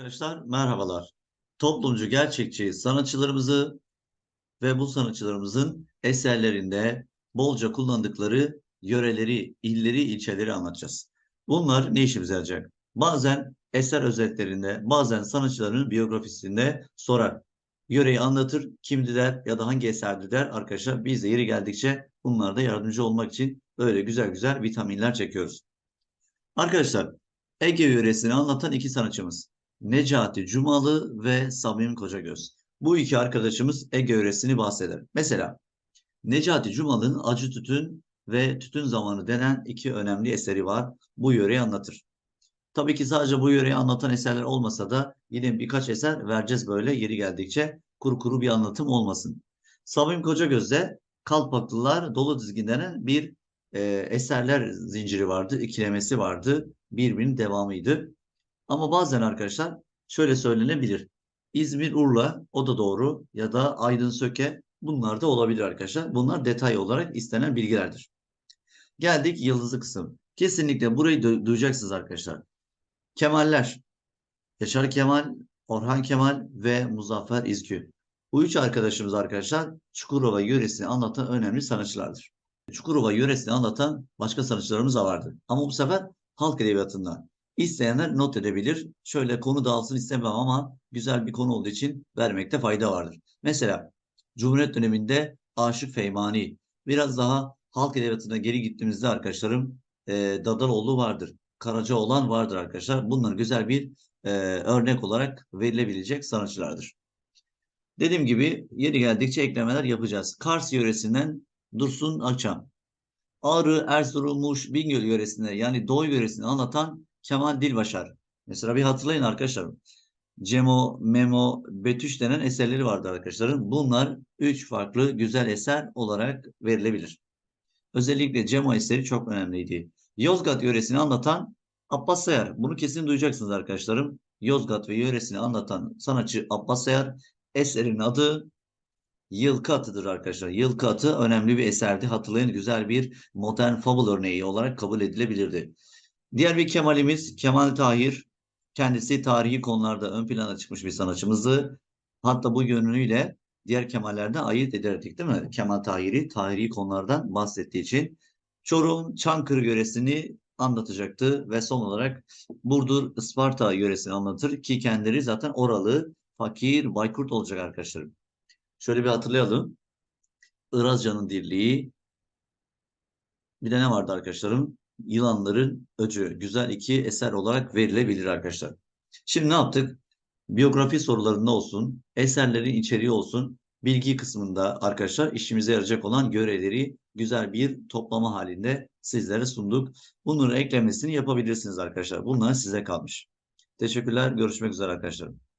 Arkadaşlar merhabalar. Toplumcu gerçekçi sanatçılarımızı ve bu sanatçılarımızın eserlerinde bolca kullandıkları yöreleri, illeri, ilçeleri anlatacağız. Bunlar ne işimize yarayacak? Bazen eser özetlerinde, bazen sanatçıların biyografisinde sorar. Yöreyi anlatır, kimdi der ya da hangi eserdi der arkadaşlar. Biz de yeri geldikçe bunlarda yardımcı olmak için böyle güzel güzel vitaminler çekiyoruz. Arkadaşlar Ege yöresini anlatan iki sanatçımız. Necati Cumalı ve Samim Kocagöz. Bu iki arkadaşımız Ege yöresini bahseder. Mesela Necati Cumalı'nın Acı Tütün ve Tütün Zamanı denen iki önemli eseri var. Bu yöreyi anlatır. Tabii ki sadece bu yöreyi anlatan eserler olmasa da yine birkaç eser vereceğiz böyle yeri geldikçe kuru kuru bir anlatım olmasın. Samim Kocagöz'de Kalpaklılar Dolu Dizgin denen bir e, eserler zinciri vardı, ikilemesi vardı. Birbirinin devamıydı. Ama bazen arkadaşlar şöyle söylenebilir. İzmir Urla o da doğru ya da Aydın Söke bunlar da olabilir arkadaşlar. Bunlar detay olarak istenen bilgilerdir. Geldik yıldızlı kısım. Kesinlikle burayı du duyacaksınız arkadaşlar. Kemaller. Yaşar Kemal, Orhan Kemal ve Muzaffer İzkü. Bu üç arkadaşımız arkadaşlar Çukurova yöresini anlatan önemli sanatçılardır. Çukurova yöresini anlatan başka sanatçılarımız da vardı. Ama bu sefer halk edebiyatından. İsteyenler not edebilir. Şöyle konu dağılsın istemem ama güzel bir konu olduğu için vermekte fayda vardır. Mesela Cumhuriyet döneminde Aşık Feymani. Biraz daha halk edebiyatına geri gittiğimizde arkadaşlarım e, Dadaloğlu vardır. Karacaoğlan vardır arkadaşlar. Bunlar güzel bir e, örnek olarak verilebilecek sanatçılardır. Dediğim gibi yeri geldikçe eklemeler yapacağız. Kars yöresinden Dursun Akçam. Ağrı, Erzurum, Muş, Bingöl yöresinde yani Doğu yöresini anlatan Kemal Dilbaşar. Mesela bir hatırlayın arkadaşlar. Cemo, Memo, Betüş denen eserleri vardı arkadaşlarım. Bunlar üç farklı güzel eser olarak verilebilir. Özellikle Cemo eseri çok önemliydi. Yozgat yöresini anlatan Abbas Sayar. Bunu kesin duyacaksınız arkadaşlarım. Yozgat ve yöresini anlatan sanatçı Abbas Sayar. Eserin adı Yılkı Atı'dır arkadaşlar. Yılkı Atı önemli bir eserdi. Hatırlayın güzel bir modern fable örneği olarak kabul edilebilirdi. Diğer bir Kemal'imiz Kemal Tahir. Kendisi tarihi konularda ön plana çıkmış bir sanatçımızdı. Hatta bu yönüyle diğer Kemal'lerden ayırt ederdik değil mi? Kemal Tahir'i tarihi konulardan bahsettiği için. Çorum, Çankırı yöresini anlatacaktı ve son olarak Burdur, Isparta yöresini anlatır ki kendileri zaten oralı, fakir, baykurt olacak arkadaşlarım. Şöyle bir hatırlayalım. Irazcan'ın dirliği. Bir de ne vardı arkadaşlarım? Yılanların Öcü. Güzel iki eser olarak verilebilir arkadaşlar. Şimdi ne yaptık? Biyografi sorularında olsun, eserlerin içeriği olsun, bilgi kısmında arkadaşlar işimize yarayacak olan görevleri güzel bir toplama halinde sizlere sunduk. Bunların eklemesini yapabilirsiniz arkadaşlar. Bunlar size kalmış. Teşekkürler. Görüşmek üzere arkadaşlar.